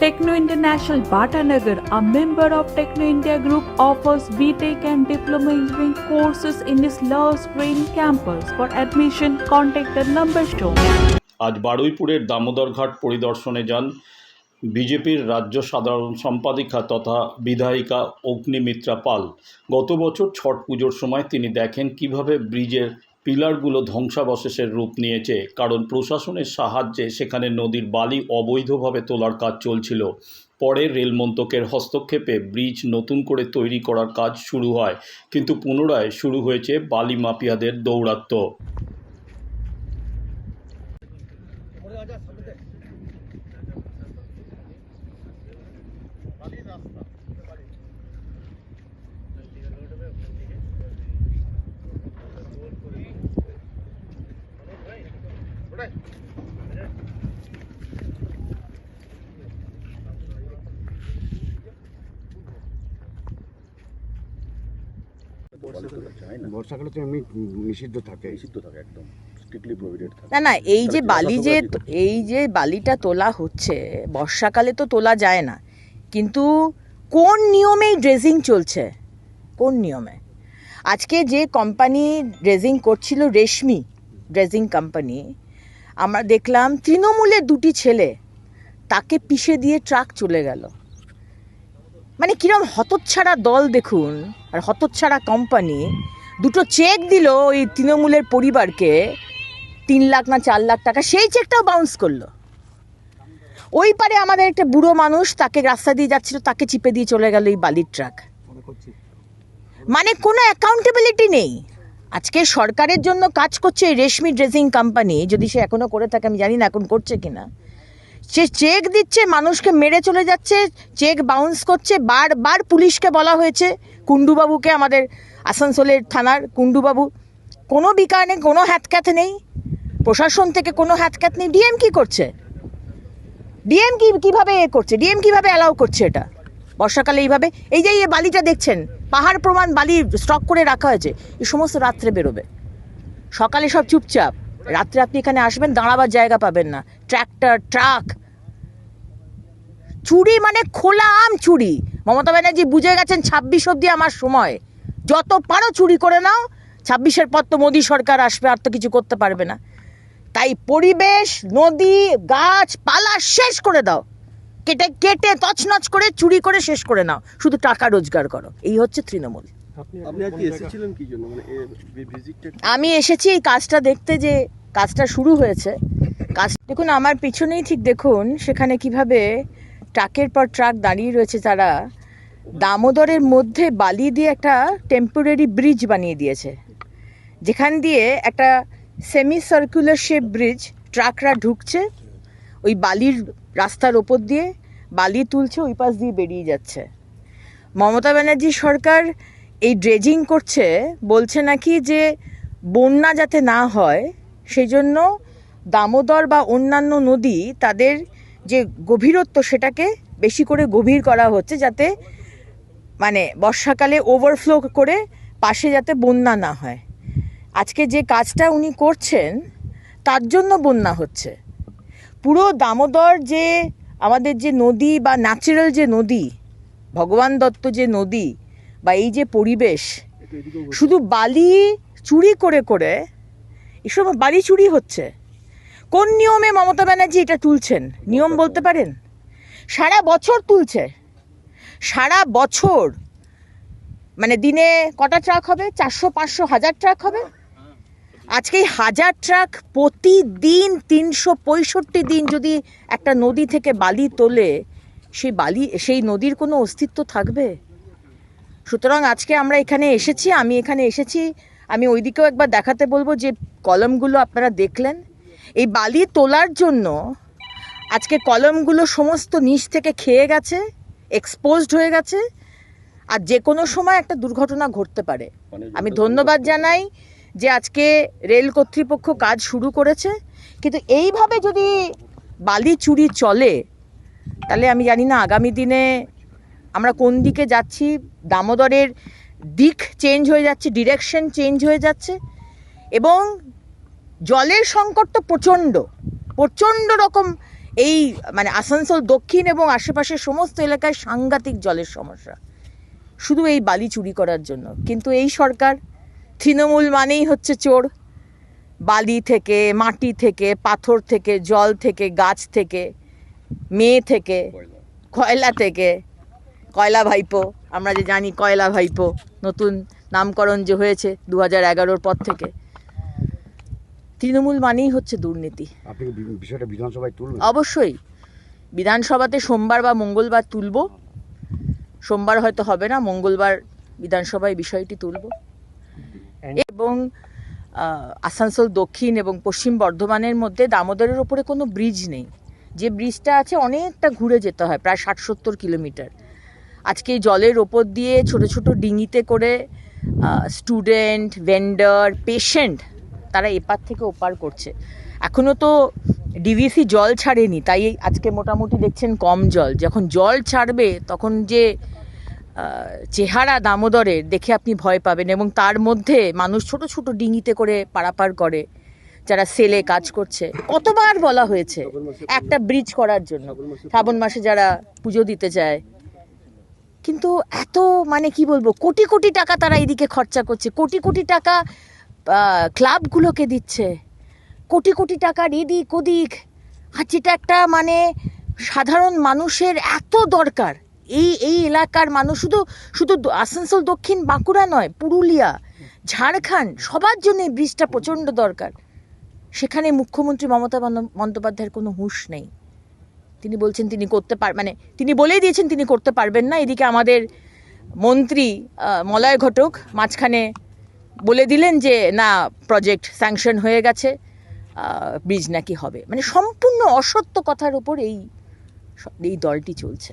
Techno International Bhatanagar, a member of Techno India Group, offers BTEC and Diploma Engineering courses in its Love Green campus. For admission, contact the number shown. আজ বারুইপুরের দামোদর ঘাট পরিদর্শনে যান বিজেপির রাজ্য সাধারণ সম্পাদিকা তথা বিধায়িকা অগ্নিমিত্রা পাল গত বছর ছট পুজোর সময় তিনি দেখেন কীভাবে ব্রিজের পিলারগুলো ধ্বংসাবশেষের রূপ নিয়েছে, কারণ প্রশাসনের সাহায্যে সেখানে নদীর বালি অবৈধভাবে তোলার কাজ চলছিল। পরে রেল মন্ত্রকের হস্তক্ষেপে ব্রিজ নতুন করে তৈরি করার কাজ শুরু হয়, কিন্তু পুনরায় শুরু হয়েছে বালি মাফিয়াদের দৌরাত্ম্য। বর্ষাকালে তো এমনি নিষিদ্ধ থাকে। নিষিদ্ধ থাকে একদম। না না এই যে বালি যে এই যে বালিটা তোলা হচ্ছে বর্ষাকালে তো তোলা যায় না। কিন্তু কোন নিয়মেই ড্রেজিং চলছে? কোন নিয়মে? আজকে যে কোম্পানি ড্রেজিং করছিল রেশমি ড্রেজিং কোম্পানি আমরা দেখলাম তৃণমূলের দুটি ছেলে তাকে পিষে দিয়ে ট্রাক চলে গেল। মানে কিরম হতচ্ছাড়া দল দেখুন আর হতচ্ছাড়া কোম্পানি দুটো চেক দিল ওই তৃণমূলের পরিবারকে, তিন লাখ না চার লাখ টাকা, সেই চেকটাও বাউন্স করল। ওই পারে আমাদের একটা বুড়ো মানুষ তাকে রাস্তা দিয়ে যাচ্ছিল, তাকে চিপে দিয়ে চলে গেল এই বালির ট্রাক মানে কোনো অ্যাকাউন্টেবিলিটি নেই। আজকে সরকারের জন্য কাজ করছে রেশমি ড্রেসিং কোম্পানি যদি সে এখনও করে থাকে, আমি জানি না এখন করছে কিনা। সে চেক দিচ্ছে, মানুষকে মেরে চলে যাচ্ছে, চেক বাউন্স করছে, বারবার পুলিশকে বলা হয়েছে। কুণ্ডুবাবুকে আমাদের আসানসোলের থানার কুণ্ডুবাবু। কোনো বিকার নেই, কোনো হ্যাতক্যাত নেই। প্রশাসন থেকে কোনো হ্যাতক্যাত নেই। ডিএম কি করছে? ডিএম কি, কীভাবে এ করছে? ডিএম কীভাবে অ্যালাউ করছে এটা? বর্ষাকালে এইভাবে। এই যে এই বালিটা দেখছেন, পাহাড় প্রমাণ বালি স্টক করে রাখা হয়েছে। এই সমস্ত রাত্রে বেরোবে। সকালে সব চুপচাপ। রাত্রে আপনি এখানে আসবেন, দাঁড়াবার জায়গা পাবেন না। Tractor, truck. চুরি মানে খোলা আম চুরি। মমতা ব্যানার্জি বুঝে গেছেন ছাব্বিশ অব্দি আমার সময়। যত পারো চুরি করে নাও, ছাব্বিশের পর তো মোদী সরকার আসবে, আর তো কিছু করতে পারবে না। তাই পরিবেশ, নদী গাছ পালা শেষ করে দাও। কেটে কেটে তছনছ করে, চুরি করে শেষ করে নাও। শুধু টাকা রোজগার করো। এই হচ্ছে তৃণমূল। আপনি আজকে এসেছিলেন কি জন্য? মানে আমি এসেছি এই কাজটা দেখতে যে কাজটা শুরু হয়েছে। কাজ দেখুন আমার পিছনেই ঠিক দেখুন সেখানে কীভাবে ট্রাকের পর ট্রাক দাঁড়িয়ে রয়েছে তারা। দামোদরের মধ্যে বালি দিয়ে একটা টেম্পোরারি ব্রিজ বানিয়ে দিয়েছে। যেখান দিয়ে একটা সেমি সার্কুলার শেপ ব্রিজ ট্রাকরা ঢুকছে ওই বালির রাস্তার ওপর দিয়ে বালি তুলছে ওই পাশ দিয়ে বেরিয়ে যাচ্ছে। মমতা ব্যানার্জি সরকার এই ড্রেজিং করছে বলছে নাকি যে বন্যা যাতে না হয় সেই জন্য দামোদর বা অন্যান্য নদী তাদের যে গভীরত্ব সেটাকে বেশি করে গভীর করা হচ্ছে যাতে মানে বর্ষাকালে ওভারফ্লো করে পাশে যাতে বন্যা না হয়। আজকে যে কাজটা উনি করছেন, তার জন্য বন্যা হচ্ছে। পুরো দামোদর যে আমাদের যে নদী বা ন্যাচারাল যে নদী, ভগবান দত্ত যে নদী বা এই যে পরিবেশ শুধু বালি চুরি করে করে এসব বালি চুরি হচ্ছে। কোন নিয়মে মমতা ব্যানার্জি এটা তুলছেন? নিয়ম বলতে পারেন? সারা বছর তুলছে। সারা বছর। মানে দিনে কটা ট্রাক হবে? চারশো পাঁচশো হাজার ট্রাক হবে? আজকে হাজার ট্রাক প্রতিদিন তিনশো পঁয়ষট্টি দিন যদি একটা নদী থেকে বালি তোলে সেই বালি সেই নদীর কোনো অস্তিত্ব থাকবে? সুতরাং আজকে আমরা এখানে এসেছি, আমি এখানে এসেছি। আমি ওইদিকেও একবার দেখাতে বলব যে কলমগুলো আপনারা দেখলেন। এই বালি তোলার জন্য আজকে কলমগুলো সমস্ত নিচ থেকে খেয়ে গেছে এক্সপোজড হয়ে গেছে, আর যে কোনো সময় একটা দুর্ঘটনা ঘটতে পারে। আমি ধন্যবাদ জানাই যে আজকে রেল কর্তৃপক্ষ কাজ শুরু করেছে। কিন্তু এইভাবে যদি বালি চুরি চলে, তাহলে আমি জানি না আগামী দিনে আমরা কোন দিকে যাচ্ছি দামোদরের দিক চেঞ্জ হয়ে যাচ্ছে ডিরেকশন চেঞ্জ হয়ে যাচ্ছে এবং জলের সংকট তো প্রচণ্ড প্রচণ্ড রকম এই মানে আসানসোল দক্ষিণ এবং আশেপাশের সমস্ত এলাকায় সাংঘাতিক জলের সমস্যা। শুধু এই বালি চুরি করার জন্য কিন্তু এই সরকার তৃণমূল মানেই হচ্ছে চোর। বালি থেকে মাটি থেকে পাথর থেকে জল থেকে গাছ থেকে মেয়ে থেকে কয়লা থেকে কয়লা ভাইপো আমরা যে জানি কয়লা ভাইপো নতুন নামকরণ যে হয়েছে দু হাজার এগারোর পর থেকে। তৃণমূল মানেই হচ্ছে দুর্নীতি। বিষয়টা বিধানসভায় তুলবেন? অবশ্যই। বিধানসভাতে সোমবার বা মঙ্গলবার তুলব। সোমবার হয়তো হবে না মঙ্গলবার বিধানসভায় বিষয়টি তুলব। এবং আহ, আসানসোল দক্ষিণ এবং পশ্চিম বর্ধমানের মধ্যে দামোদরের ওপরে কোনো ব্রিজ নেই। যে ব্রিজটা আছে অনেকটা ঘুরে যেতে হয় প্রায় ষাট সত্তর কিলোমিটার। আজকে এই জলের ওপর দিয়ে ছোট ছোট ডিঙিতে করে স্টুডেন্ট ভেন্ডার পেশেন্ট তারা এপার থেকে ওপার করছে। এখনও তো ডিভিসি জল ছাড়েনি তাই আজকে মোটামুটি দেখছেন কম জল। যখন জল ছাড়বে তখন যে চেহারা দামোদরের দেখে আপনি ভয় পাবেন এবং তার মধ্যে মানুষ ছোট ছোট ডিঙিতে করে পারাপার করে যারা সেলে কাজ করছে। কতবার বলা হয়েছে একটা ব্রিজ করার জন্য। শ্রাবণ মাসে যারা পুজো দিতে চায় কিন্তু এত মানে কি বলব, কোটি কোটি টাকা তারা এদিকে খরচা করছে। কোটি কোটি টাকা ক্লাবগুলোকে দিচ্ছে। কোটি কোটি টাকার এদিক ওদিক। আর যেটা একটা মানে সাধারণ মানুষের এত দরকার। এই এই এলাকার মানুষ শুধু শুধু আসানসোল, দক্ষিণ বাঁকুড়া নয়, পুরুলিয়া, ঝাড়খণ্ড, সবার জন্য এই ব্রিজটা প্রচণ্ড দরকার। সেখানে মুখ্যমন্ত্রী মমতা বন্দ্যোপাধ্যায়ের কোনো হুঁশ নেই। তিনি বলছেন তিনি করতে পার মানে তিনি বলেই দিয়েছেন তিনি করতে পারবেন না। এদিকে আমাদের মন্ত্রী মলয় ঘটক মাঝখানে বলে দিলেন যে, না প্রজেক্ট স্যাংশন হয়ে গেছে ব্রিজ নাকি হবে। মানে সম্পূর্ণ অসত্য কথার উপর এই এই দলটি চলছে।